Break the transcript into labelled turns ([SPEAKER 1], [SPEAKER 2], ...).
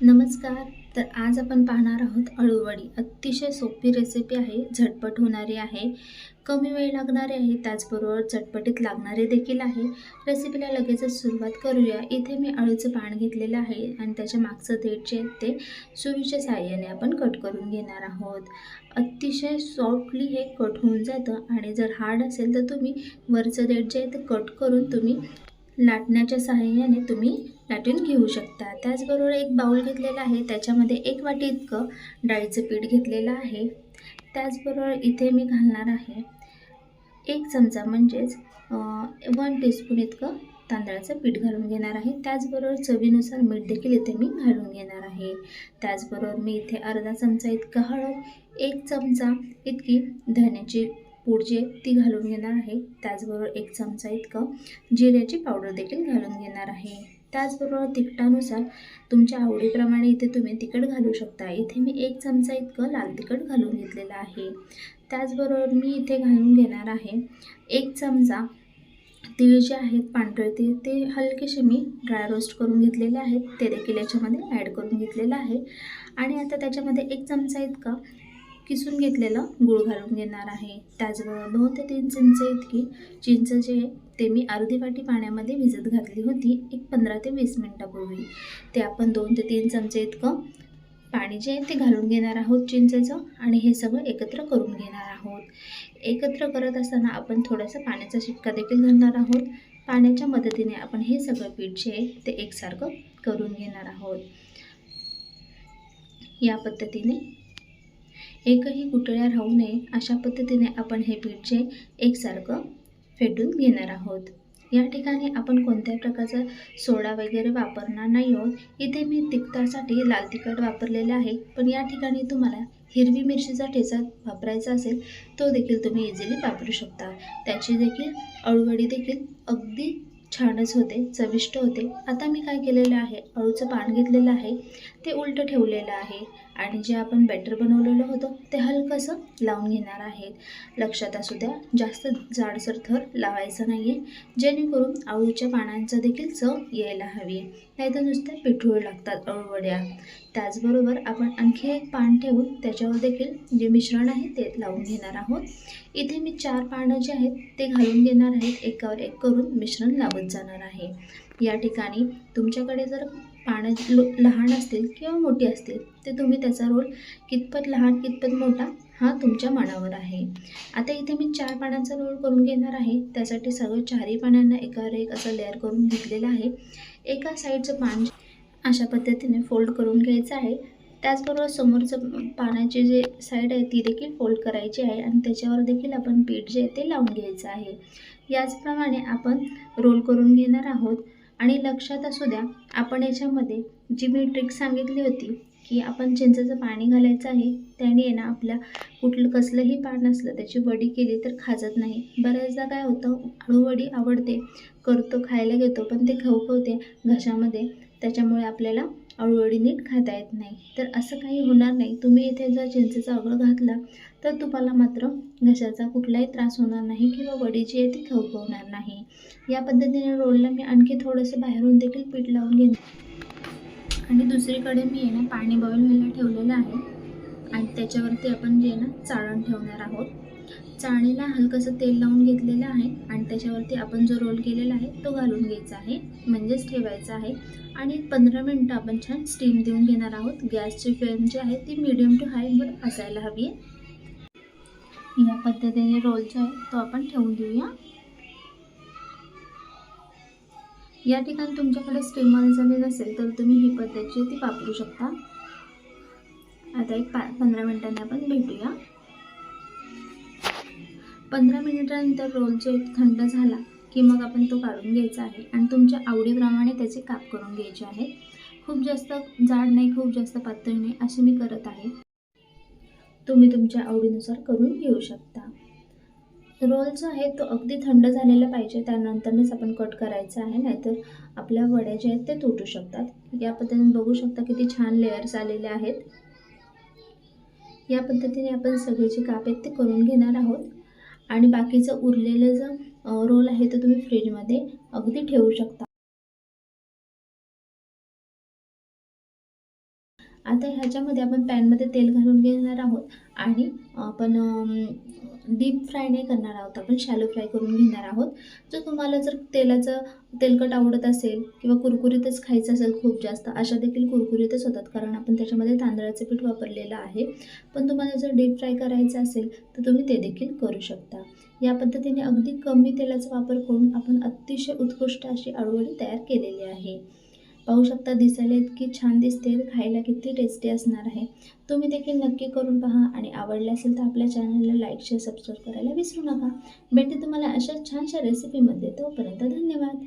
[SPEAKER 1] नमस्कार. तर आज आपण पाहणार आहोत अळूवडी. अतिशय सोपी रेसिपी आहे झटपट होणारी आहे कमी वेळ लागणारी आहे त्याचबरोबर झटपटीत लागणारे देखील आहे. रेसिपीला लगेचच सुरुवात करूया. इथे मी अळूचं पान घेतलेलं आहे आणि त्याच्या मागचं देठ जे आहे ते सुरीच्या साहाय्याने आपण कट करून घेणार आहोत. अतिशय सॉफ्टली हे कट होऊन जातं आणि जर हार्ड असेल तर तुम्ही वरचं देठ जे आहे ते कट करून तुम्ही लाटण्याच्या साहाय्याने तुम्ही लाटून घेऊ शकता. त्याचबरोबर एक बाऊल घेतलेला आहे. त्याच्यामध्ये एक वाटी इतकं डाळीचं पीठ घेतलेलं आहे. त्याचबरोबर इथे मी घालणार आहे एक चमचा म्हणजेच वन टीस्पून इतकं तांदळाचं पीठ घालून घेणार आहे. त्याचबरोबर चवीनुसार मीठ देखील इथे मी घालून घेणार आहे. त्याचबरोबर मी इथे अर्धा चमचा इतकं हळद एक चमचा इतकी धण्याची पूड जी ती घालून घेणार आहे. त्याचबरोबर एक चमचा इतकं जिऱ्याची पावडर देखील घालून घेणार आहे. त्याचबरोबर तिखटानुसार तुमच्या आवडीप्रमाणे इथे तुम्ही तिखट घालू शकता. इथे मी एक चमचा इतकं लाल तिखट घालून घेतलेलं आहे. त्याचबरोबर मी इथे घालून घेणार आहे एक चमचा तीळ जे आहेत पांढरे तीळ ते हलकेसे मी ड्राय रोस्ट करून घेतलेले आहेत. ते देखील याच्यामध्ये ॲड करून घेतलेलं आहे. आणि आता त्याच्यामध्ये एक चमचा इतका किसून घेतलेलं गूळ घालून घेणार आहे. त्याचबरोबर दोन ते तीन चिंच इतकी चिंच जे आहे ते मी अर्धी वाटी पाण्यामध्ये भिजत घातली होती एक पंधरा ते वीस मिनटापूर्वी. ते आपण दोन ते तीन चमचे इतकं पाणी जे आहे ते घालून घेणार आहोत चिंचेचं आणि हे सगळं एकत्र करून घेणार आहोत. एकत्र करत असताना आपण थोडासा पाण्याचा शिक्का देखील घालणार आहोत. पाण्याच्या मदतीने आपण हे सगळं पीठ जे आहे ते एकसारखं करून घेणार आहोत. या पद्धतीने एकही गुटळ्या राहू नये अशा पद्धतीने आपण हे पीठचे एकसारखं फेटून घेणार आहोत. या ठिकाणी आपण कोणत्याही प्रकारचा सोडा वगैरे वापरणार नाही आहोत. इथे मी तिखटासाठी लाल तिखट वापरलेले आहे. पण या ठिकाणी तुम्हाला हिरवी मिरचीचा ठेचा वापरायचा असेल तो देखील तुम्ही इझिली वापरू शकता. त्याची देखील अळूवडी देखील अगदी छानच होते चविष्ट होते. आता मी काय केलेलं आहे अळूचं पान घेतलेलं आहे. ते उलटं ठेवलेलं आहे. आणि जे आपण बॅटर बनवलेलं होतं ते हलकंसं लावून घेणार आहेत. लक्षात असू द्या जास्त जाडसर थर लावायचं नाही आहे जेणेकरून अळूच्या पानांचा देखील चव यायला हवी. नाहीतर नुसत्या पिठूळ लागतात अळूवड्या. त्याचबरोबर आपण आणखी एक पान ठेवून त्याच्यावर देखील जे मिश्रण आहे ते लावून घेणार आहोत. इथे मी चार पानं जे आहेत ते घालून घेणार आहेत. एकावर एक करून मिश्रण लावत जाणार आहे. या ठिकाणी तुमच्याकडे जर पानं लो लहान असतील किंवा मोठी असतील ते तुम्ही त्याचा रोल कितपत लहान कितपत मोठा हा तुमच्या मनावर आहे. आता इथे मी चार पानांचा रोल करून घेणार आहे. त्यासाठी सगळं चारही पानांना एकावर एक असं लेअर करून घेतलेलं आहे. एका साईडचं पान अशा पद्धतीने फोल्ड करून घ्यायचं आहे. त्याचबरोबर समोरचं पानाची जे साईड आहे ती देखील फोल्ड करायची आहे आणि त्याच्यावर देखील आपण पीठ जे आहे ते लावून घ्यायचं आहे. याचप्रमाणे आपण रोल करून घेणार आहोत. आणि लक्षात असू द्या आपण याच्यामध्ये जी मी ट्रिक सांगितली होती की आपण चिंचेचं पाणी घालायचं आहे त्याने ना आपल्या कुठलं कसलंही पान असलं त्याची वडी केली तर खाजत नाही. बऱ्याचदा काय होतं हळूवडी आवडते करतो खायला घेतो पण ते खवखवते घशामध्ये त्याच्यामुळे आपल्याला अळूवडी नीट खाता येत नाही. तर असं काही होणार नाही. तुम्ही इथे जर चिंचेचा अगळ घातला तर तुम्हाला मात्र घशाचा कुठलाही त्रास होणार नाही किंवा वडी जी आहे ती खवखवणार नाही. या पद्धतीने रोलला मी आणखी थोडंसं बाहेरून देखील पीठ लावून घेईन आणि दुसरीकडे मी आहे ना पाणी बॉईल व्हायला ठेवलेलं आहे. आणि त्याच्यावरती आपण जे आहे ना चाळण ठेवणार आहोत. चाळणीला हलकंसं तेल लावून घेतलेलं आहे आणि त्याच्यावरती आपण जो रोल केलेला आहे तो घालून घ्यायचा आहे म्हणजेच ठेवायचा आहे. आणि पंधरा मिनटं आपण छान स्टीम देऊन घेणार आहोत. गॅसची फ्लेम जी आहे ती मिडियम टू हायवर असायला हवी आहे. या पद्धतीने रोल जो आहे तो आपण ठेवून देऊया. या ठिकाणी तुमच्याकडे स्टीमर झाले नसेल तर तुम्ही ही पद्धत ती वापरू शकता. आता एक पा पंधरा मिनटांनी आपण भेटूया. पंधरा मिनिटानंतर रोल थंड झाला की मग आपण तो काढून घ्यायचा आहे आणि तुमच्या आवडीप्रमाणे त्याचे काप करून घ्यायचे आहेत खूप जास्त जाड नाही खूप जास्त पातळ नाही असे मी करत आहे. तुम्ही तुमच्या आवडीनुसार करून घेऊ शकता. रोल जो आहे तो अगदी थंड झालेला पाहिजे त्यानंतरच आपण कट करायचा आहे नाहीतर आपल्या वड्या जे आहेत ते तुटू शकतात. या पद्धतीने बघू शकता किती छान लेअर्स आलेले आहेत. या पद्धतीने आपण सगळे जे काप आहेत ते करून घेणार आहोत. आणि बाकीचं उरलेलं जो रोल आहे तो तुम्ही फ्रीजमध्ये अगदी ठेवू शकता. आता ह्याच्यामध्ये आपण पॅनमध्ये तेल घालून घेणार आहोत. आणि आपण डीप फ्राय नाही करणार आहोत आपण शॅलो फ्राय करून घेणार आहोत. जर तुम्हाला जर तेलाचं तेलकट आवडत असेल किंवा कुरकुरीतच खायचं असेल खूप जास्त अशा देखील कुरकुरीतच होतात कारण आपण त्याच्यामध्ये तांदळाचं पीठ वापरलेलं आहे. पण तुम्हाला जर डीप फ्राय करायचं असेल तर तुम्ही ते देखील करू शकता. या पद्धतीने अगदी कमी तेलाचा वापर करून आपण अतिशय उत्कृष्ट अशी आळूवडी तयार केलेली आहे. पाहू शकता दिसायला इतकी छान दिसते खायला किती टेस्टी असणार आहे. तुम्ही देखील नक्की करून पहा आणि आवडले असेल तर आपल्या चॅनलला लाईक शेअर सबस्क्राईब करायला विसरू नका. भेटते तुम्हाला अशा छानशा रेसिपीमध्ये तोपर्यंत धन्यवाद.